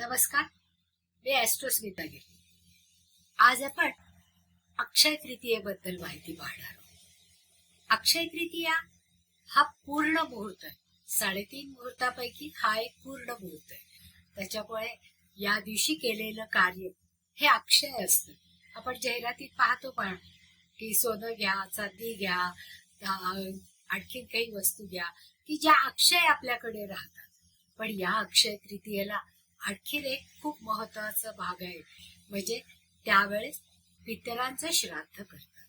नमस्कार मी ऍस्ट्रोस्मिता गिरी. आज आपण अक्षय तृतीयेबद्दल माहिती पाहणार आहोत. अक्षय तृतीया हा पूर्ण मुहूर्त आहे. साडेतीन मुहूर्तापैकी हा एक पूर्ण मुहूर्त आहे. त्याच्यामुळे या दिवशी केलेलं कार्य हे अक्षय असतं. आपण जाहिरातीत पाहतो पण की सोनं घ्या चांदी घ्या आणखी आणखीन काही वस्तू घ्या की ज्या अक्षय आपल्याकडे राहतात. पण या अक्षय तृतीयेला आणखीन एक खूप महत्त्वाचा भाग आहे. म्हणजे त्यावेळेस पितरांचं श्राद्ध करतात.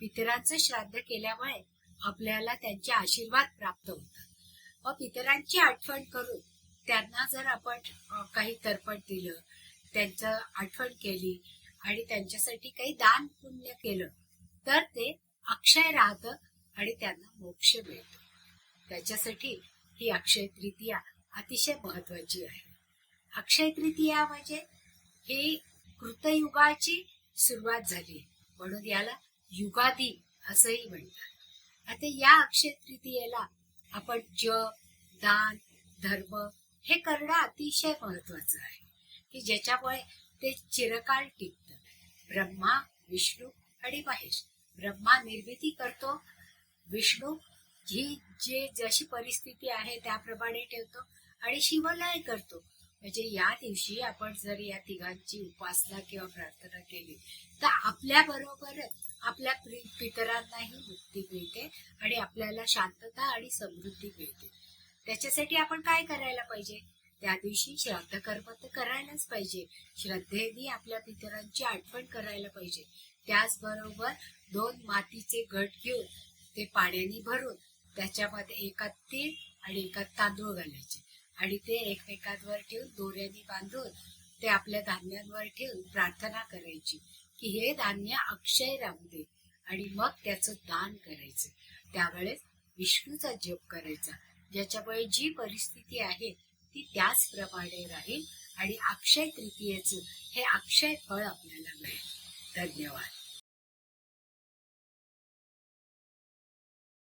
पितरांचं श्राद्ध केल्यामुळे आपल्याला त्यांचे आशीर्वाद प्राप्त होतात. व पितरांची आठवण करून त्यांना जर आपण काही तर्पण दिलं त्यांचं आठवण केली आणि त्यांच्यासाठी काही दान पुण्य केलं तर ते अक्षय राहतं आणि त्यांना मोक्ष मिळतो. त्याच्यासाठी ही अक्षय तृतीया अतिशय महत्वाची आहे. अक्षय तृतीया म्हणजे ही कृतयुगाची सुरुवात झाली. म्हणून याला युगादी असंही म्हणतात. आता या अक्षय तृतीयेला आपण जप दान धर्म हे करणं अतिशय महत्वाचं आहे. की ज्याच्यामुळे ते चिरकाळ टिकतं. ब्रह्मा विष्णू आणि महेश. ब्रह्मा निर्मिती करतो. विष्णू ही जे जशी परिस्थिती आहे त्याप्रमाणे ठेवतो आणि शिवलय करतो. म्हणजे या दिवशी आपण जर या तिघांची उपासना किंवा प्रार्थना केली तर आपल्या बरोबरच आपल्या पितरांनाही मुक्ती मिळते आणि आपल्याला शांतता आणि समृद्धी मिळते. त्याच्यासाठी आपण काय करायला पाहिजे? त्या दिवशी श्राद्धकर्म तर करायलाच पाहिजे. श्रद्धेने आपल्या पितरांची आठवण करायला पाहिजे. त्याचबरोबर दोन मातीचे घट घेऊन ते पाण्याने भरून त्याच्यामध्ये एकात तीळ आणि एकात तांदूळ घालायचे. आणि ते एकमेकांवर ठेवून दोऱ्याने बांधून ते आपल्या धान्यांवर ठेवून प्रार्थना करायची की हे धान्य अक्षय राहू दे. आणि मग त्याचं दान करायचं. त्यावेळेस विष्णूचा जप करायचा. ज्याच्यामुळे जी परिस्थिती आहे ती त्याचप्रमाणे राहील आणि अक्षय तृतीयेचं हे अक्षय फळ आपल्याला मिळेल. धन्यवाद.